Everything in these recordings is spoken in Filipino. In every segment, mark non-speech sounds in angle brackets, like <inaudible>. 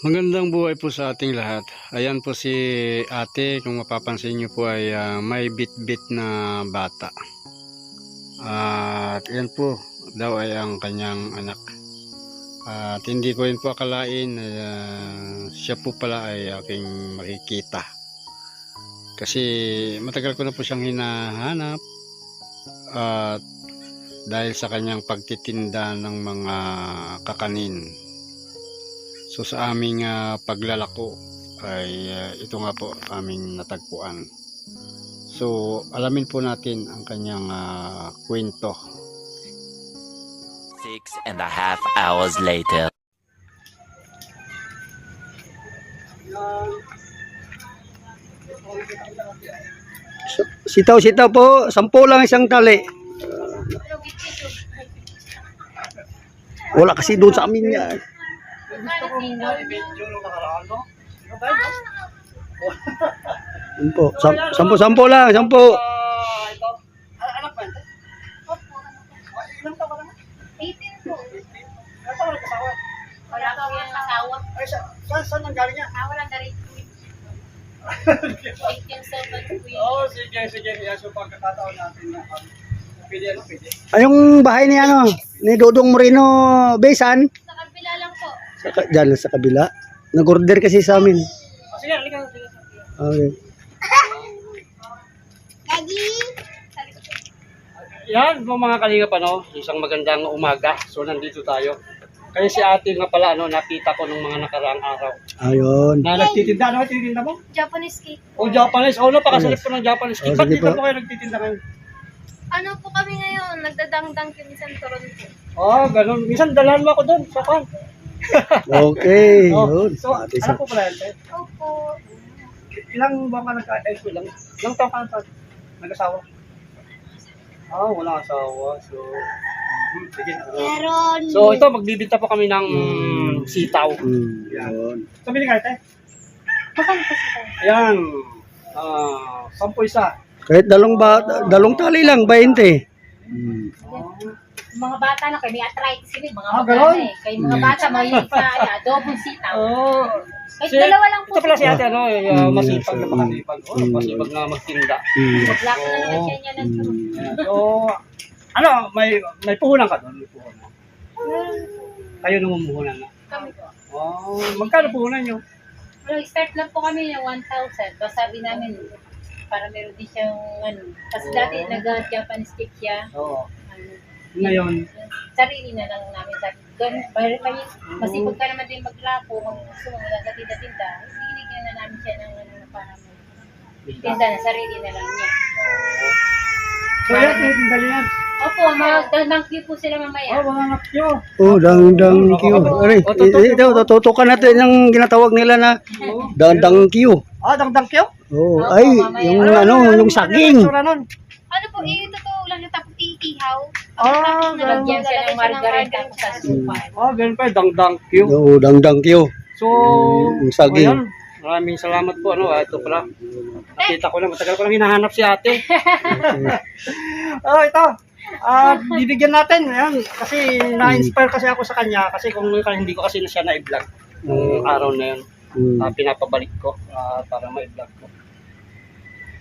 Magandang buhay po sa ating lahat. Ayan po si ate, kung mapapansin niyo po ay ah, may bit-bit na bata. At yan po daw ay ang kanyang anak. At hindi ko rin po akalain ah, siya po pala ay aking makikita. Kasi matagal ko na po siyang hinahanap. At dahil sa kanyang pagtitinda ng mga kakanin. So sa aming ah, paglalako ay ah, ito nga po aming natagpuan. So alamin po natin ang kanyang ah, kwento. Six and a half hours later. Sitaw, sitaw po. Sampo lang isang tali. Wala kasi doon sa amin yan. Yun po. Sam, sampo, sampo lang. Sampo. Wala ka yung asawa. Saan, saan ang galing? Ah, wala na rin. Eight yung seven queen. Oo, sige, sige. Yes, so pagkakataon natin na. Pwede ano, pwede. Ay, yung bahay ni ano, ni Dodong Moreno Besan, Sa po. dyan sa kabila. Nag-order kasi sa amin. Oh, sige, halika. Okay. Yan po mga kalingap ano, isang magandang umaga. So nandito tayo. Kaya si ate nga pala ano, nakita ko nung mga nakaraang araw. Ayun. Na nagtitinda, ano titinda mo? Japanese cake. O Japanese, oh napakasalip ko ng Japanese. Oh, Ba't sige dito po. po kayo nagtitinda ngayon? Ano po kami ngayon? Nagdadangdang kami sa Toronto. Oh, ganun. Minsan dalahan mo ako doon sa pan. Okay. <laughs> Oh, Yun. so, ano sa... po pala yan? te? Opo. Ilang buwan ka nagka-ay ko lang? Ilang taon ka nag- nag-asawa? Ah, wala asawa. So, sige. ano. Meron. So, ito, magbibinta po kami ng sitaw. Hmm, yun. Sabi ni Karte? Bakit po sila? Ayan. Ah, sampu isa. Kahit dalong, ba, dalong tali lang, 20. Hmm. Mga bata na kayo, may arthritis kami, mga Ah, magana ganon? eh. Kayo mga bata, may isa, ay, adobong sitaw. Oh. Kahit dalawa lang po. Ito pala si ate, ano, eh, ah, Mm, masipag yes, na sir. makasipag. Oh, Mm. masipag na magtinda. Hmm. Maglako na naman siya niya ng Hmm. Toronto. Ayan. So, ano, may may puhunan ka doon? May puhunan. Kayo namumuhunan na. Kami po. Oh, magkano puhunan nyo? Pero start lang po kami ng 1,000. Tapos sabi namin, para meron din siyang ano. Kasi dati nag-Japanese cake siya. Oo. Ano, Ngayon, sarili na lang namin. Ganun, bayar kayo, masipag ka naman din maglapo, mag gusto mo nagkatinda-tinda. Binigyan na namin siya ng ano na para tinda na, sarili na lang niya. so yan, nyo yan. Opo, magdandang queue po sila mamaya. Oh, mga anak nyo. Oh, dang dang Q. Ari, ito, tututukan natin yung ginatawag nila na dang dang Q. Ah, dangdang kyo? Oh, ay, yung ano, yung saging. Ano, Ano po, eh, totoo lang yung iihaw. Ah, Nalagyan siya ng margarine tapos sa supa. Ah, ganun pa, dangdang kyo. Oh, dang dang Q. So, Yung saging. ayan. Maraming salamat po. Ano, ah, ito pala. Nakita ko na, matagal ko lang hinahanap si ate. oh, <laughs> ito. Ah, bibigyan natin. Ayan, kasi na-inspire kasi ako sa kanya. Kasi kung hindi ko kasi na siya na-vlog nung araw na yun. Hmm. Ah, pinapabalik ko ah, para ma-vlog ko.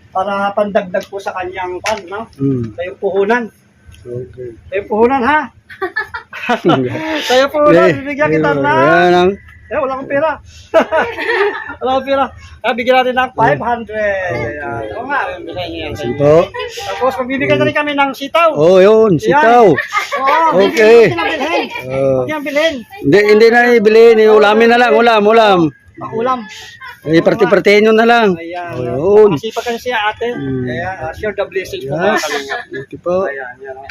Para pandagdag po sa kanyang pan, no? Hmm. Tayo puhunan. Okay. Tayo puhunan, ha? <laughs> Tayo puhunan. Bibigyan kita na. Ayan ang Eh, wala akong pera. <laughs> wala akong pera. Kaya bigyan natin ng 500. Ayan. Oo nga, bisa niyo yan. sa inyo. Ito. Tapos magbibigyan na rin kami ng sitaw. Oh, yun, sitaw. Oo, Okay. Huwag bilhin. Oh. Bilhin. Hindi, hindi na ibili. Ulamin na lang. Ulam, ulam. Pakulam. Eh, parte-partehin nyo na lang. Ayan. Ayun. Masipag kasi siya ate. Mm. Ayan, uh, share the blessings po Yes. mga kalingap. Ito po. Ayan, yan. oh.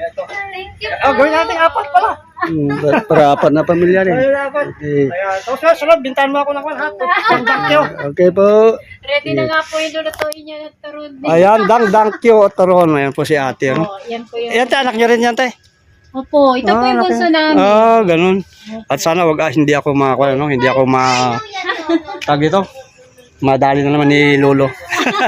Ito. Thank you. Ah, gawin natin apat pala. Hmm, para- apat na pamilya rin. Ayan, apat. Okay. Ayan. So, sunod, bintahan mo ako ng 100. Thank you. Okay po. Ready na nga po yung lulutuin niya ng turon. Ayan, dang dang kyo otoron. Ayan po si ate. Ano? Oh, yan po yung... Ayan, te, anak niyo rin yan, te. Opo, ito po yung bunso namin. Ah, ganun. At sana wag ah, hindi ako makakuha, no? Hindi ako ma... Tag dito. Madali na naman ni Lolo.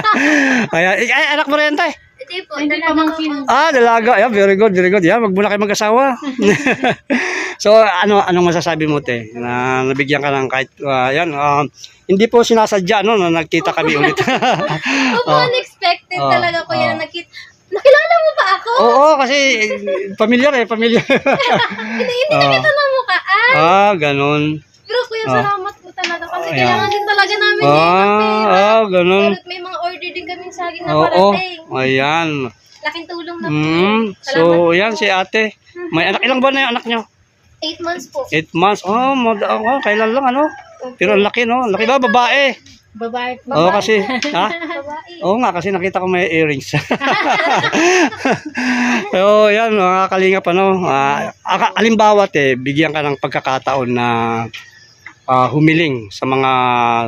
<laughs> Ayan, eh, ay, anak mo rin, tay. Hindi po, Hindi dalaga pamangkin. Ah, dalaga. Yeah, very good, very good. Yeah, wag muna kayo mag-asawa. <laughs> <laughs> so, ano anong masasabi mo, te? Na nabigyan ka ng kahit, ah, yan, ah, hindi po sinasadya, no, na nagkita kami ulit. Opo, Oh. unexpected Oh. talaga po yan. Oh. Nakit Nakilala mo ba ako? Oo, kasi eh, familiar eh, familiar. Hindi, hindi Ah. na kita namukaan. ah, ganun. Pero kuya, Ah. salamat talaga kasi Oh, kailangan ayan. din talaga namin ngayon ng Ah, pera. ah, ganun. Pero may mga order din kaming saging na Oo, parating. ayan. Laking tulong na po. Mm, so, Salamat yan po. si ate. May anak, ilang buwan na yung anak nyo? Eight months po. Eight months. Oh, mod oh, kailan lang ano? Pero ang laki no? Laki ba babae? Babae. Oo kasi, <laughs> ha? Babae. Oo nga kasi nakita ko may earrings. <laughs> <laughs> so, yan mga kalingap ano. ah, aka- alimbawa te, bigyan ka ng pagkakataon na ah, humiling sa mga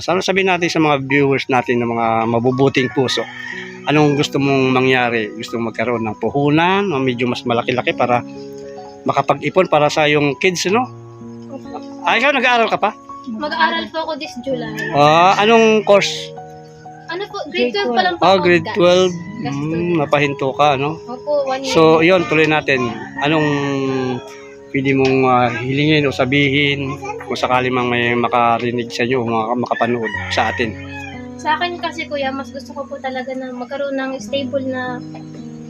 sana sabihin natin sa mga viewers natin ng mga mabubuting puso. Anong gusto mong mangyari? Gusto mong magkaroon ng puhunan o medyo mas malaki-laki para makapag-ipon para sa yung kids, no? Ay, ikaw nag-aaral ka pa? Mag-aaral po ako this July. Ah, anong course? Ano po, grade 12 pa lang po Ah, grade Gas. 12. Gas Hmm, napahinto ka, no? Opo, one year. So, yon tuloy natin. Anong pwede mong ah, hilingin o sabihin kung sakali mang may makarinig sa inyo o mga makapanood sa atin? Sa akin kasi kuya, mas gusto ko po talaga na magkaroon ng stable na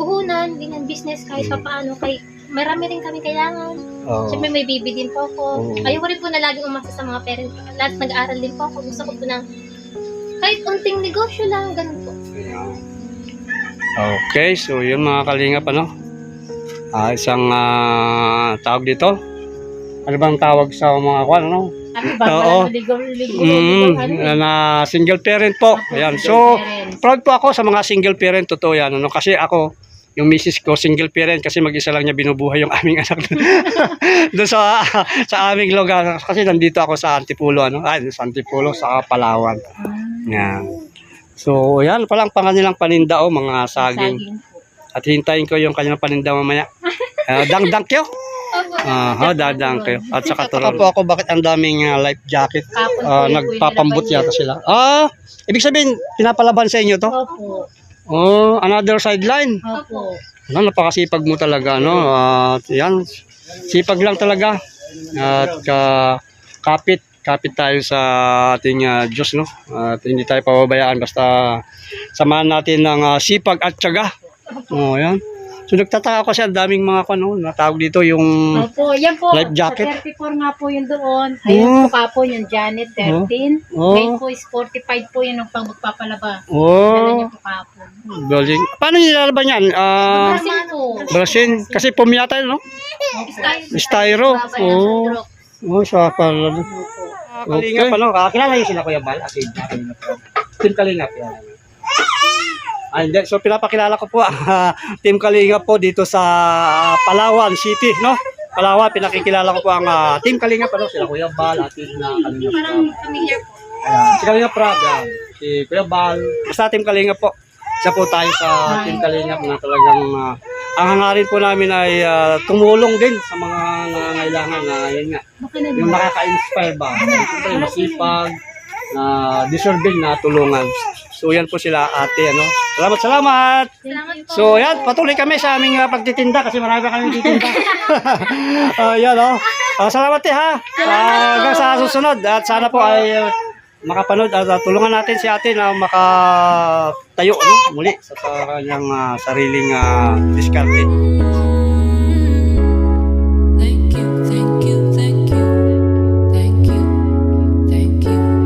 puhunan, ganyan business kahit pa paano. Kay, marami rin kami kailangan. Oh. Siyempre may baby din po ako. Oo. Ayoko rin po na laging umasa sa mga parents. Lahat nag-aaral din po ako. Gusto ko po ng kahit unting negosyo lang, ganun po. Okay, so yun mga kalingap, ano? Ah, isang ah, tawag dito. Ano bang tawag sa mga kwan, ano? Ano Oo. ba? Ligaw, ligaw, Mm, ligaw, ano? na single parent po. Ayan. So, proud po ako sa mga single parent. Totoo yan. Ano? Kasi ako, yung misis ko, single parent kasi mag-isa lang niya binubuhay yung <laughs> aming anak <laughs> doon sa sa aming lugar. Kasi nandito ako sa Antipulo. Ano? Ay, sa Antipulo, sa Palawan. Yan. So, yan palang panganilang paninda o mga saging. Saging. At hintayin ko yung kanilang paninda mamaya. Uh, dang dang kayo. Opo. Ah, dadang kayo. At saka turon. po ako bakit ang daming ah, life jacket. Ah, yung nagpapambot nalaban yata sila. Ah, ibig sabihin, pinapalaban sa inyo to? Opo. Oh, another sideline. Opo. Ano, napakasipag mo talaga, no? At yan, sipag lang talaga. At ka, kapit, kapit tayo sa ating ah, Diyos, no? At hindi tayo pababayaan, basta samahan natin ng ah, sipag at tiyaga. Oh, yan. So nagtataka ako kasi ang daming mga ano, natawag dito yung Opo, yan po. Life jacket. Sa 34 nga po yun doon. Ayun po ka po yung Janet, 13. Oh. Ngayon po is 45 po yun ang pang magpapalaba. Dala oh, niya po kapon. galing. Paano nilalaban yan? Ah, Kasi po. brasin. Kasi pumiyata yun, no? Styro. Oh. Oh, sa pala. Okay. Kalingap, ano? Ah, kilala yun sila Kuya Bal? At yun, Kalingap. Team Kalingap yan. Ah, hindi. So, pinapakilala ko po ah, <laughs> Team Kalingap po dito sa ah, Palawan City, no? Palawan, pinakikilala ko po ang ah, Team Kalingap, ano? Sila Kuya Bal at yun na Kalingap. Parang familiar po. Ayan. Si Kalingap Rab, yan. Si Kuya Bal. Basta Team Kalingap po. Isa po tayo sa Team Kalingap na talagang ah, ang hangarin po namin ay ah, tumulong din sa mga nangangailangan na yun nga. Yung nakaka-inspire ba? Siyempre masipag, na deserving na tulungan. So yan po sila ate, ano. Salamat, salamat! So yan, patuloy kami sa aming ah, pagtitinda kasi marami pa kami titinda. <laughs> Ah, yan oh. Ah, salamat eh ha. Ah, hanggang sa susunod at sana po ay ah, makapanood at ah, tulungan natin si ate na makatayo no, muli sa, kanyang ah, sariling uh, diskarte.